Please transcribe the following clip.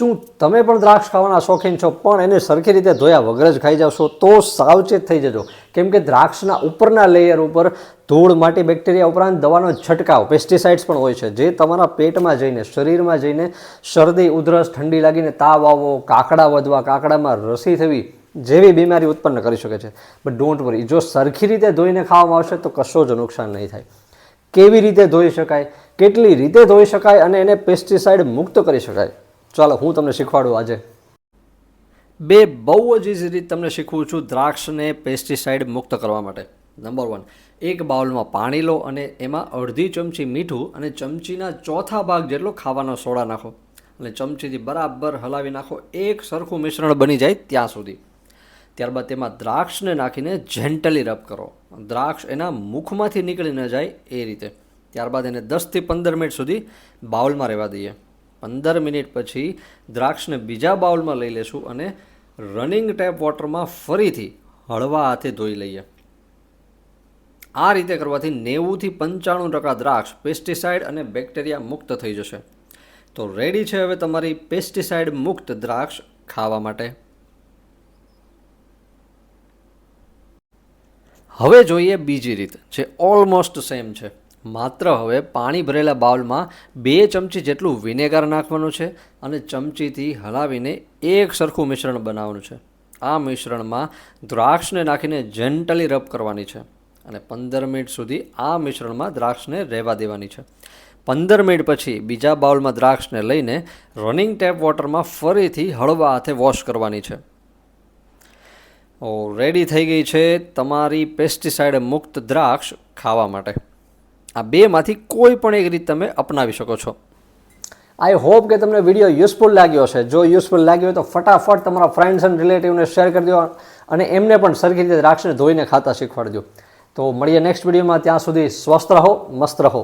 શું તમે પણ દ્રાક્ષ ખાવાના શોખીન છો? પણ એને સરખી રીતે ધોયા વગર જ ખાઈ જશો તો સાવચેત થઈ જજો. કેમ કે દ્રાક્ષના ઉપરના લેયર ઉપર ધૂળ, માટી બેક્ટેરિયા ઉપરાંત દવાનો છંટકાવ પેસ્ટિસાઇડ્સ પણ હોય છે, જે તમારા પેટમાં જઈને, શરીરમાં જઈને શરદી, ઉધરસ, ઠંડી લાગીને તાવ આવવો, કાકડા વધવા, કાકડામાં રસી થવી જેવી બીમારી ઉત્પન્ન કરી શકે છે. બટ ડોન્ટ વરી જો સરખી રીતે ધોઈને ખાવામાં આવશે તો કશો જ નુકસાન નહીં થાય. કેવી રીતે ધોઈ શકાય? કેટલી રીતે ધોઈ શકાય? અને એને પેસ્ટિસાઇડ મુક્ત કરી શકાય? ચાલો, હું તમને શીખવાડું આજે. બે બહુ જ ઇઝી રીત તમને શીખવું છું દ્રાક્ષને પેસ્ટિસાઇડ મુક્ત કરવા માટે. નંબર વન એક બાઉલમાં પાણી લો અને એમાં અડધી ચમચી મીઠું અને ચમચીના ચોથા ભાગ જેટલો ખાવાનો સોડા નાખો. અને ચમચીથી બરાબર હલાવી નાખો, એક સરખું મિશ્રણ બની જાય ત્યાં સુધી. ત્યારબાદ તેમાં દ્રાક્ષને નાખીને જેન્ટલી રબ કરો. દ્રાક્ષ એના મુખમાંથી નીકળી ન જાય એ રીતે. ત્યારબાદ એને દસથી પંદર મિનિટ સુધી બાઉલમાં રહેવા દઈએ. પંદર મિનિટ પછી દ્રાક્ષને બીજા બાઉલમાં લઈ લેશું અને રનિંગ ટેપ વોટરમાં ફરીથી હળવા હાથે ધોઈ લઈએ. આ રીતે કરવાથી નેવુંથી પંચાણું ટકા દ્રાક્ષ પેસ્ટિસાઇડ અને બેક્ટેરિયા મુક્ત થઈ જશે. તો રેડી છે હવે તમારી પેસ્ટિસાઇડ મુક્ત દ્રાક્ષ ખાવા માટે. હવે જોઈએ બીજી રીત, જે ઓલમોસ્ટ સેમ છે. માત્ર હવે પાણી ભરેલા બાઉલમાં બે ચમચી જેટલું વિનેગર નાખવાનું છે અને ચમચીથી હલાવીને એક સરખું મિશ્રણ બનાવવાનું છે. આ મિશ્રણમાં દ્રાક્ષને નાખીને જેન્ટલી રબ કરવાની છે અને પંદર મિનિટ સુધી આ મિશ્રણમાં દ્રાક્ષને રહેવા દેવાની છે. પંદર મિનિટ પછી બીજા બાઉલમાં દ્રાક્ષને લઈને રનિંગ ટેપ વોટરમાં ફરીથી હળવા હાથે વોશ કરવાની છે. ઓ રેડી થઈ ગઈ છે તમારી પેસ્ટિસાઇડ મુક્ત દ્રાક્ષ ખાવા માટે. આ બેમાંથી કોઈ પણ એક રીત તમે અપનાવી શકો છો. આઈ હોપ કે તમને વીડિયો યુઝફુલ લાગ્યો છે જો યુઝફુલ લાગ્યો હોય તો ફટાફટ તમારા ફ્રેન્ડ્સ એન્ડ રિલેટિવને શેર કરી દો અને એમને પણ સરખી રીતે રાખીને ધોઈને ખાતા શીખવાડજો. તો મળીએ નેક્સ્ટ વિડીયોમાં ત્યાં સુધી સ્વસ્થ રહો, મસ્ત રહો.